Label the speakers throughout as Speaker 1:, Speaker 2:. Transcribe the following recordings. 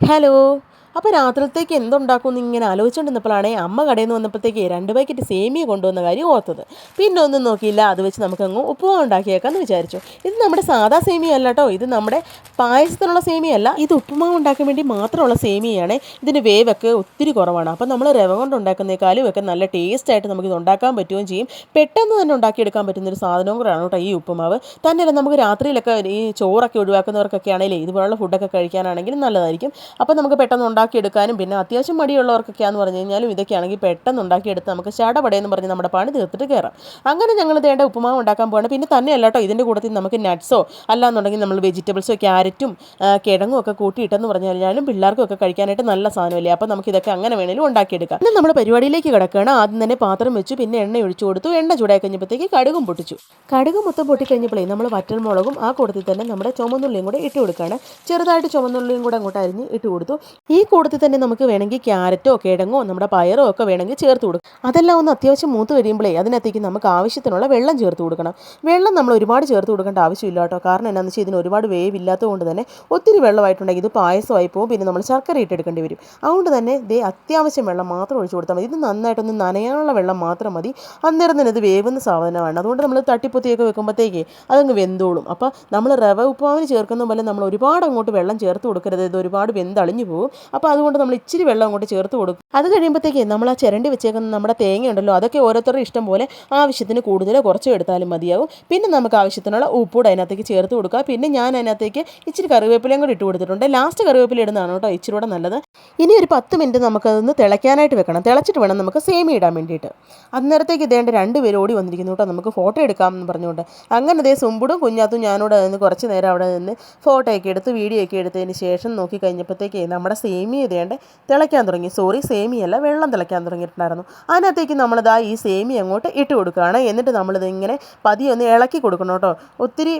Speaker 1: Hello അപ്പോൾ രാത്രിയിലത്തേക്ക് എന്തുണ്ടാക്കും എന്ന് ഇങ്ങനെ ആലോചിച്ചുകൊണ്ടിരുന്നപ്പോഴാണ് അമ്മ കടയിൽ നിന്ന് വന്നപ്പോഴത്തേക്ക് രണ്ട് പാക്കറ്റ് സേമിയ കൊണ്ടുവന്ന കാര്യം ഓർത്തത്. പിന്നെ ഒന്നും നോക്കിയില്ല അത് വെച്ച് നമുക്കങ്ങ് ഉപ്പുമാവ് ഉണ്ടാക്കിയേക്കാന്ന് വിചാരിച്ചു. ഇത് നമ്മുടെ സാധാ സേമിയ അല്ല കേട്ടോ ഇത് നമ്മുടെ പായസത്തിനുള്ള സേമിയല്ല ഇത് ഉപ്പുമാവ് ഉണ്ടാക്കാൻ വേണ്ടി മാത്രമുള്ള സേമിയയാണ്. ഇതിന്റെ വേവൊക്കെ ഒത്തിരി കുറവാണ്. അപ്പോൾ നമ്മൾ രവ കൊണ്ട് ഉണ്ടാക്കുന്നേക്കാളും ഒക്കെ നല്ല ടേസ്റ്റ് ആയിട്ട് നമുക്കിത് ഉണ്ടാക്കാൻ പറ്റുകയും ചെയ്യും. പെട്ടെന്ന് തന്നെ ഉണ്ടാക്കിയെടുക്കാൻ പറ്റുന്ന ഒരു സാധനവും കൂടെയാണ് കേട്ടോ ഈ ഉപ്പുമാവ്. തന്നെയല്ല നമുക്ക് രാത്രിയിലൊക്കെ ഈ ചോറൊക്കെ ഒഴിവാക്കുന്നവർക്കൊക്കെ ആണെങ്കിലും ഇതുപോലുള്ള ഫുഡൊക്കെ കഴിക്കാനാണെങ്കിൽ നല്ലതായിരിക്കും. അപ്പോൾ നമുക്ക് പെട്ടെന്ന് ഉണ്ടാക്കിയെടുക്കാനും പിന്നെ അത്യാവശ്യം മടിയുള്ളവർക്കൊക്കെയാന്ന് പറഞ്ഞു കഴിഞ്ഞാലും ഇതൊക്കെയാണെങ്കിൽ പെട്ടെന്ന് ഉണ്ടാക്കിയെടുത്ത് നമുക്ക് ചടപടയെന്ന് പറഞ്ഞ് നമ്മുടെ പണി തീർത്തിട്ട് കയറാം. അങ്ങനെ ഞങ്ങൾ തേണ്ട ഉപ്പുമാവ് ഉണ്ടാക്കാൻ പോകണം പിന്നെ തന്നെ അല്ലാട്ടോ ഇതിന്റെ കൂട്ടത്തിൽ നമുക്ക് നട്ട്സോ അല്ലാന്നുണ്ടെങ്കിൽ നമ്മൾ വെജിറ്റബിൾസോ ക്യാരറ്റും കിഴങ്ങുമൊക്കെ കൂട്ടിയിട്ടെന്ന് പറഞ്ഞു കഴിഞ്ഞാലും പിള്ളേർക്കും ഒക്കെ കഴിക്കാനായിട്ട് നല്ല സാധനമല്ലേ. അപ്പോൾ നമുക്ക് ഇതൊക്കെ അങ്ങനെ വേണേലും ഉണ്ടാക്കിയെടുക്കാം. പിന്നെ നമ്മൾ പരിപാടിയിലേക്ക് കിടക്കുകയാണ്. ആദ്യം തന്നെ പാത്രം വെച്ചു പിന്നെ എണ്ണ ഒഴിച്ചു കൊടുത്തു. എണ്ണ ചൂടായി കഴിഞ്ഞപ്പോഴത്തേക്ക് കടുകും പൊട്ടിച്ചു. കടുക് മൊത്തം പൊട്ടിക്കഴിഞ്ഞപ്പോഴേ നമ്മൾ വറ്റൽമുളകും ആ കൂട്ടത്തിൽ തന്നെ നമ്മുടെ ചുമന്നുള്ളിയും കൂടെ ഇട്ട് കൊടുക്കുകയാണ്. ചെറുതായിട്ട് ചുമന്നുള്ളിയും കൂടെ അങ്ങോട്ട് അരിഞ്ഞ് ഇട്ട് കൊടുത്തു. ഈ കൂട്ടത്തിൽ തന്നെ നമുക്ക് വേണമെങ്കിൽ ക്യാരറ്റോ കിഴങ്ങോ നമ്മുടെ പയറോ ഒക്കെ വേണമെങ്കിൽ ചേർത്ത് കൊടുക്കും. അതെല്ലാം ഒന്ന് അത്യാവശ്യം മൂത്ത് വരുമ്പോഴേ അതിനകത്തേക്ക് നമുക്ക് ആവശ്യത്തിനുള്ള വെള്ളം ചേർത്ത് കൊടുക്കണം. വെള്ളം നമ്മൾ ഒരുപാട് ചേർത്ത് കൊടുക്കേണ്ട ആവശ്യമില്ല കേട്ടോ. കാരണം എന്നാന്ന് വെച്ചാൽ ഇതിന് ഒരുപാട് വേവ് കൊണ്ട് തന്നെ ഒത്തിരി വെള്ളമായിട്ടുണ്ടെങ്കിൽ ഇത് പായസമായി പോകും. പിന്നെ നമ്മൾ ശർക്കര ഇട്ടെടുക്കേണ്ടി വരും. അതുകൊണ്ട് തന്നെ ദേ അത്യാവശ്യം വെള്ളം മാത്രം ഒഴിച്ചു കൊടുത്താൽ മതി. ഇത് നന്നായിട്ടൊന്ന് നനയാനുള്ള വെള്ളം മാത്രം മതി. അന്നേരം തന്നെ ഇത് വേവുന്ന സാധനമാണ്. അതുകൊണ്ട് നമ്മൾ തട്ടിപ്പൊത്തിയൊക്കെ വെക്കുമ്പോഴത്തേക്ക് അതങ്ങ് വെന്തോളും. അപ്പോൾ നമ്മൾ റവ ഉപ്പുമാവിന് ചേർക്കുന്ന പോലെ നമ്മൾ ഒരുപാട് അങ്ങോട്ട് വെള്ളം ചേർത്ത് കൊടുക്കരുത്. ഇത് ഒരുപാട് വെന്തളിഞ്ഞു പോകും. അപ്പോൾ അതുകൊണ്ട് നമ്മൾ ഇച്ചിരി വെള്ളം അങ്ങോട്ട് ചേർത്ത് കൊടുക്കും. അത് കഴിയുമ്പോഴത്തേക്ക് നമ്മൾ ആ ചിരണ്ടി വെച്ചേക്കുന്ന നമ്മുടെ തേങ്ങ ഉണ്ടല്ലോ അതൊക്കെ ഓരോരുത്തരുടെ ഇഷ്ടം പോലെ ആവശ്യത്തിന് കൂടുതലോ കുറച്ചോ എടുത്താലും മതിയാവും. പിന്നെ നമുക്ക് ആവശ്യത്തിനുള്ള ഉപ്പൂടെ അതിനകത്തേക്ക് ചേർത്ത് കൊടുക്കുക പിന്നെ ഞാൻ അതിനകത്തേക്ക് ഇച്ചിരി കറിവേപ്പിലയും കൂടി ഇട്ട് കൊടുത്തിട്ടുണ്ട്. ലാസ്റ്റ് കറിവേപ്പില ഇടുന്നതാണ് കേട്ടോ ഇച്ചിരി കൂടെ നല്ലത്. ഇനി ഒരു പത്ത് മിനിറ്റ് നമുക്കതൊന്ന് തിളയ്ക്കാനായിട്ട് വെക്കണം. തിളച്ചിട്ട് വേണം നമുക്ക് സേമി ഇടാൻ വേണ്ടിയിട്ട്. അന്നേരത്തേക്ക് ഇതേണ്ട രണ്ട് പേര് ഓടി വന്നിരിക്കുന്നു കേട്ടോ. നമുക്ക് ഫോട്ടോ എടുക്കാം എന്ന് പറഞ്ഞുകൊണ്ട്. അങ്ങനെ അതേ സുമ്പുടും കുഞ്ഞാത്തും ഞാനോട് നിന്ന് കുറച്ച് നേരം അവിടെ നിന്ന് ഫോട്ടോയൊക്കെ എടുത്ത് വീഡിയോ ഒക്കെ എടുത്തതിന് ശേഷം നോക്കി കഴിഞ്ഞപ്പോഴത്തേക്ക് നമ്മുടെ സേമിയ ഇതേണ്ട തിളയ്ക്കാൻ തുടങ്ങി. സോറി സേമിയല്ല വെള്ളം തിളയ്ക്കാൻ തുടങ്ങിയിട്ടുണ്ടായിരുന്നു. അതിനകത്തേക്ക് നമ്മളിതാ ഈ സേമി അങ്ങോട്ട് ഇട്ട് കൊടുക്കുകയാണ്. എന്നിട്ട് നമ്മളിത് ഇങ്ങനെ പതിയെ ഒന്ന് ഇളക്കി കൊടുക്കണം കേട്ടോ. ഒത്തിരി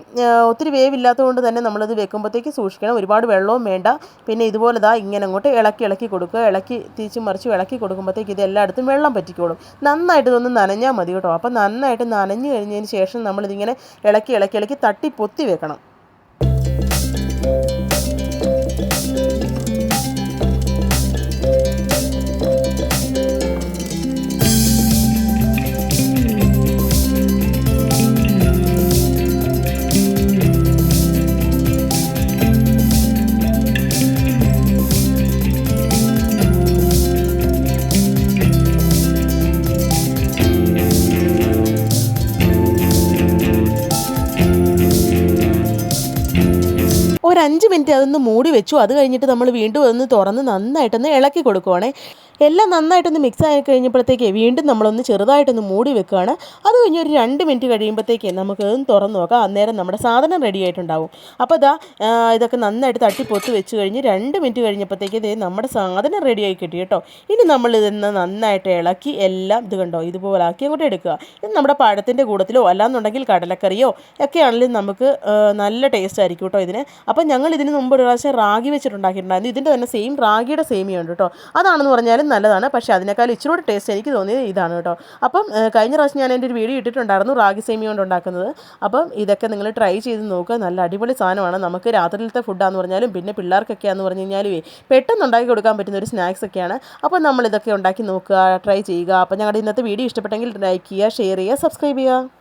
Speaker 1: ഒത്തിരി വേവില്ലാത്തതുകൊണ്ട് തന്നെ നമ്മളിത് വെക്കുമ്പോഴത്തേക്ക് സൂക്ഷിക്കണം. ഒരുപാട് വെള്ളവും വേണ്ട. പിന്നെ ഇതുപോലെ ഇതാ ഇങ്ങനെ അങ്ങോട്ട് ഇളക്കി ഇളക്കി കൊടുക്കുക. ഇളക്കി തിരിച്ചും മറിച്ചും ഇളക്കി കൊടുക്കുമ്പോഴത്തേക്ക് ഇത് എല്ലായിടത്തും വെള്ളം പറ്റിക്കോളും. നന്നായിട്ട് ഇതൊന്ന് നനഞ്ഞാൽ മതി കേട്ടോ. അപ്പോൾ നന്നായിട്ട് നനഞ്ഞു കഴിഞ്ഞതിന് ശേഷം നമ്മളിതിങ്ങനെ ഇളക്കി ഇളക്കി ഇളക്കി തട്ടി പൊത്തി വെക്കണം. ഒരു അഞ്ച് മിനിറ്റ് അതൊന്ന് മൂടി വെച്ചു. അത് കഴിഞ്ഞിട്ട് നമ്മൾ വീണ്ടും ഒന്ന് തുറന്ന് നന്നായിട്ടൊന്ന് ഇളക്കി കൊടുക്കുവാണേ. എല്ലാം നന്നായിട്ടൊന്ന് മിക്സ് ആയി കഴിഞ്ഞപ്പോഴത്തേക്ക് വീണ്ടും നമ്മളൊന്ന് ചെറുതായിട്ടൊന്ന് മൂടി വെക്കുകയാണ്. അത് കഴിഞ്ഞ് ഒരു രണ്ട് മിനിറ്റ് കഴിയുമ്പോഴത്തേക്ക് നമുക്കതൊന്ന് തുറന്ന് നോക്കാം. അന്നേരം നമ്മുടെ സാധനം റെഡി ആയിട്ടുണ്ടാവും. അപ്പോൾ ഇതാ ഇതൊക്കെ നന്നായിട്ട് തട്ടി പൊത്ത് വെച്ച് കഴിഞ്ഞ് രണ്ട് മിനിറ്റ് കഴിഞ്ഞപ്പോഴത്തേക്ക് ഇതേ നമ്മുടെ സാധനം റെഡിയായി കിട്ടി കേട്ടോ. ഇനി നമ്മൾ ഇതെന്ന് നന്നായിട്ട് ഇളക്കി എല്ലാം ഇത് കണ്ടോ ഇതുപോലെ ആക്കി അങ്ങോട്ട് എടുക്കുക. ഇത് നമ്മുടെ പഴത്തിന്റെ കൂടത്തിലോ അല്ലാന്നുണ്ടെങ്കിൽ കടലക്കറിയോ ഒക്കെ ആണെങ്കിലും നമുക്ക് നല്ല ടേസ്റ്റ് ആയിരിക്കും കേട്ടോ ഇതിന്. അപ്പം ഞങ്ങൾ ഇതിന് മുമ്പ് ഒരു പ്രാവശ്യം റാഗി വെച്ചിട്ടുണ്ടാക്കിയിട്ടുണ്ടായിരുന്നു. ഇതിന്റെ തന്നെ സെയിം റാഗിയുടെ സേമിയുണ്ട് കേട്ടോ. അതാണെന്ന് പറഞ്ഞാലും നല്ലതാണ്. പക്ഷേ അതിനേക്കാൾ ഇച്ചിരി ടേസ്റ്റ് എനിക്ക് തോന്നിയത് ഇതാണ് കേട്ടോ. അപ്പം കഴിഞ്ഞ പ്രാവശ്യം ഞാൻ എന്റെ ഒരു വീഡിയോ ഇട്ടിട്ടുണ്ടായിരുന്നു റാഗി സേമിയ കൊണ്ട് ഉണ്ടാക്കുന്നത്. അപ്പം ഇതൊക്കെ നിങ്ങൾ ട്രൈ ചെയ്ത് നോക്കുക. നല്ല അടിപൊളി സാധനമാണ്. നമുക്ക് രാത്രിയിലത്തെ ഫുഡാന്ന് പറഞ്ഞാലും പിന്നെ പിള്ളേർക്കൊക്കെയാന്ന് പറഞ്ഞു കഴിഞ്ഞാലും പെട്ടെന്ന് ഉണ്ടാക്കി കൊടുക്കാൻ പറ്റുന്ന ഒരു സ്നാക്സ് ഒക്കെയാണ്. അപ്പം നമ്മൾ ഇതൊക്കെ ഉണ്ടാക്കി നോക്കുക ട്രൈ ചെയ്യുക. അപ്പം ഞങ്ങളുടെ ഇന്നത്തെ വീഡിയോ ഇഷ്ടപ്പെട്ടെങ്കിൽ ലൈക്ക് ചെയ്യുക ഷെയർ ചെയ്യുക സബ്സ്ക്രൈബ് ചെയ്യുക.